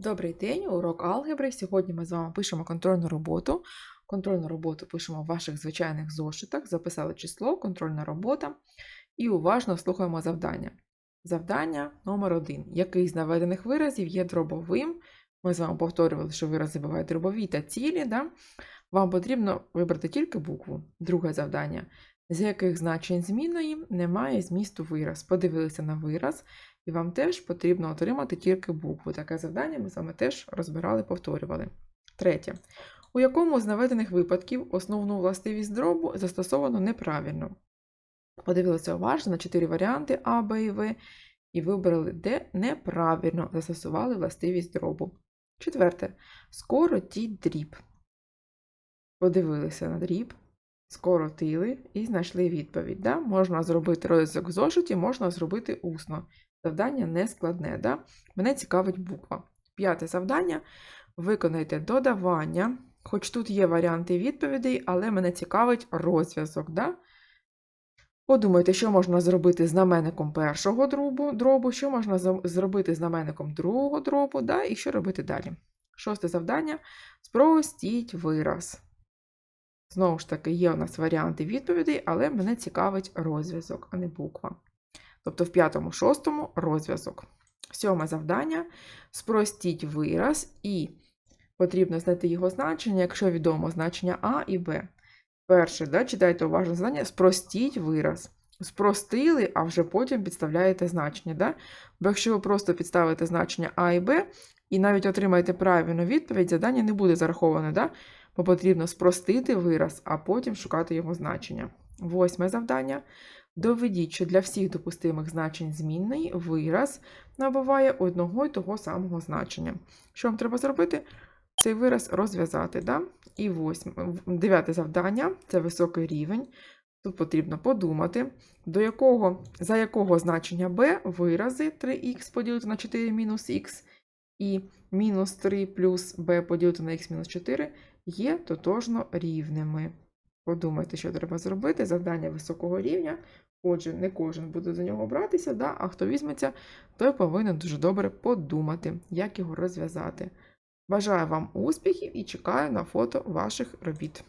Добрий день, урок алгебри. Сьогодні ми з вами пишемо контрольну роботу. Контрольну роботу пишемо в ваших звичайних зошитах, записали число, контрольна робота і уважно слухаємо завдання. Завдання номер 1 Який з наведених виразів є дробовим? Ми з вами повторювали, що вирази бувають дробові та цілі. Да? Вам потрібно вибрати тільки букву. Друге завдання. З яких значень змінної немає змісту вираз. Подивилися на вираз, і вам теж потрібно отримати тільки букву. Таке завдання ми з вами теж розбирали, повторювали. Третє. У якому з наведених випадків основну властивість дробу застосовано неправильно? Подивилися уважно на чотири варіанти А, Б і В, і вибрали, де неправильно застосували властивість дробу. Четверте. Скоротіть дріб. Подивилися на дріб, скоротили і знайшли відповідь. Да? Можна зробити розв'язок в зошиті, можна зробити усно. Завдання не складне. Да? Мене цікавить буква. П'яте завдання. Виконайте додавання. Хоч тут є варіанти відповідей, але мене цікавить розв'язок. Да? Подумайте, що можна зробити знаменником першого дробу, дробу що можна зробити знаменником другого дробу, да? і що робити далі. Шосте завдання. Спростіть вираз. Знову ж таки, є у нас варіанти відповідей, але мене цікавить розв'язок, а не буква. Тобто в п'ятому, шостому розв'язок. Сьоме завдання. Спростіть вираз і потрібно знайти його значення, якщо відомо значення А і Б. Перше, да, читайте уважно завдання, спростіть вираз. Спростили, а вже потім підставляєте значення. Да? Бо якщо ви просто підставите значення А і Б, і навіть отримаєте правильну відповідь, завдання не буде зараховане, да? Бо потрібно спростити вираз, а потім шукати його значення. Восьме завдання. Доведіть, що для всіх допустимих значень змінної вираз набуває одного і того самого значення. Що вам треба зробити? Цей вираз розв'язати. Да? І восьме, дев'яте завдання це високий рівень. Тут потрібно подумати, до якого, за якого значення b вирази 3х поділити на 4 мінус х і мінус 3 плюс b поділити на х мінус 4 є тотожно рівними. Подумайте, що треба зробити. Завдання високого рівня. Отже, не кожен буде за нього братися, да? а хто візьметься, той повинен дуже добре подумати, як його розв'язати. Бажаю вам успіхів і чекаю на фото ваших робіт.